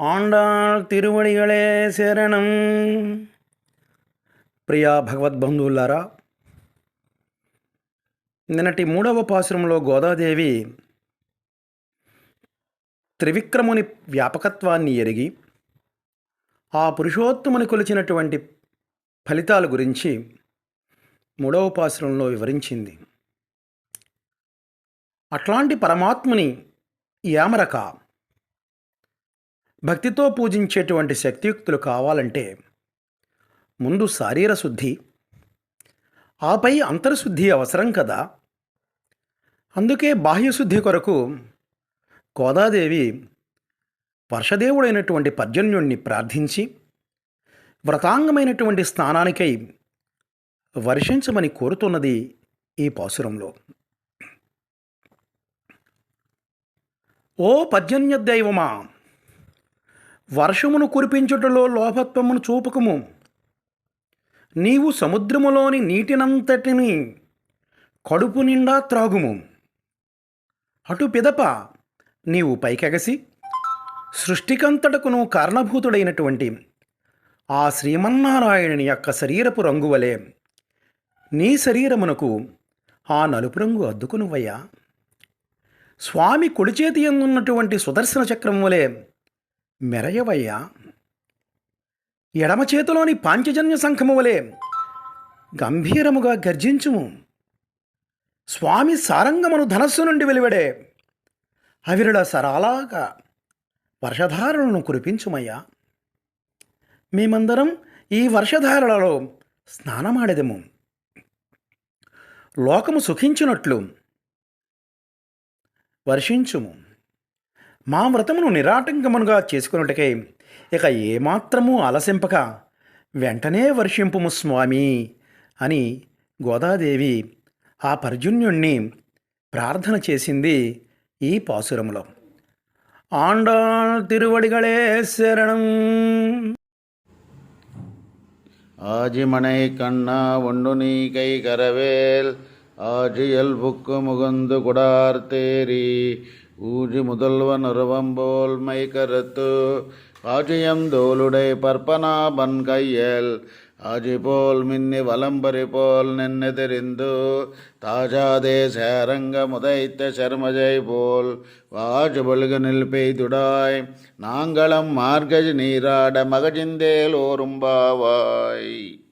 ఆండాళ్ తిరువడిగళే శరణం ప్రియా భగవద్బంధువులారా నిన్నటి మూడవ పాశ్రంలో గోదాదేవి త్రివిక్రముని వ్యాపకత్వాన్ని ఎరిగి ఆ పురుషోత్తముని కొలిచినటువంటి ఫలితాల గురించి మూడవ పాశ్రంలో వివరించింది అట్లాంటి పరమాత్ముని యామరక భక్తితో పూజించేటువంటి శక్తియుక్తులు కావాలంటే ముందు శారీర శుద్ధి ఆపై అంతర్శుద్ధి అవసరం కదా. అందుకే బాహ్యశుద్ధి కొరకు గోదాదేవి వర్షదేవుడైనటువంటి పర్జన్యుణ్ణి ప్రార్థించి వ్రతాంగమైనటువంటి స్నానానికై వర్షించమని కోరుతున్నది ఈ పాసురంలో. ఓ పర్జన్య దైవమా వర్షమును కురిపించుటలో లోభత్వమును చూపకము. నీవు సముద్రములోని నీటినంతటిని కడుపు నిండా త్రాగుము. అటు పిదప నీవు పైకెగసి సృష్టికంతటకును కారణభూతుడైనటువంటి ఆ శ్రీమన్నారాయణుని యొక్క శరీరపు రంగు వలె నీ శరీరమునకు ఆ నలుపు రంగు అద్దుకునువయ్యా. స్వామి కుడిచేతి ఎందున్నటువంటి సుదర్శన చక్రం వలె మెరయవయ్యా. ఎడమ చేతిలోని పాంచజన్య సంఖము వలె గంభీరముగా గర్జించుము. స్వామి సారంగమును ధనస్సు నుండి వెలువడే అవిరుల సరాలాగా వర్షధారలను కురిపించుమయ్యా. మేమందరం ఈ వర్షధారలలో స్నానమాడెదము. లోకము సుఖించినట్లు వర్షించుము. మా వ్రతమును నిరాటంకమునుగా చేసుకున్నట్టుకై ఇక ఏమాత్రము ఆలసింపక వెంటనే వర్షింపుము స్వామి అని గోదాదేవి ఆ పర్జున్యుణ్ణి ప్రార్థన చేసింది ఈ పాసురములో ఆండాళ్ తిరువడిగళే శరణం ஆஜிமனை கண்ணா ஒண்டு நீ கை கரவேல் ஆஜியல் புக்கு முகுந்து குடார்த்தேரி ஊஜி முதல்வன் உருவம்போல் மை கருத்து ஆஜயம் தோளுடை பற்பனாபன் கையல். ஆஜி போல் மின்னி வலம்பரி போல் நின்று தெரிந்து தாஜாதே சேரங்க முதைத்த சர்மஜை போல். வாஜு பொழுகனில் பெய்துடாய். நாங்களம் மார்கஜ் நீராட மகஜிந்தேல் ஓரும்பாவாய்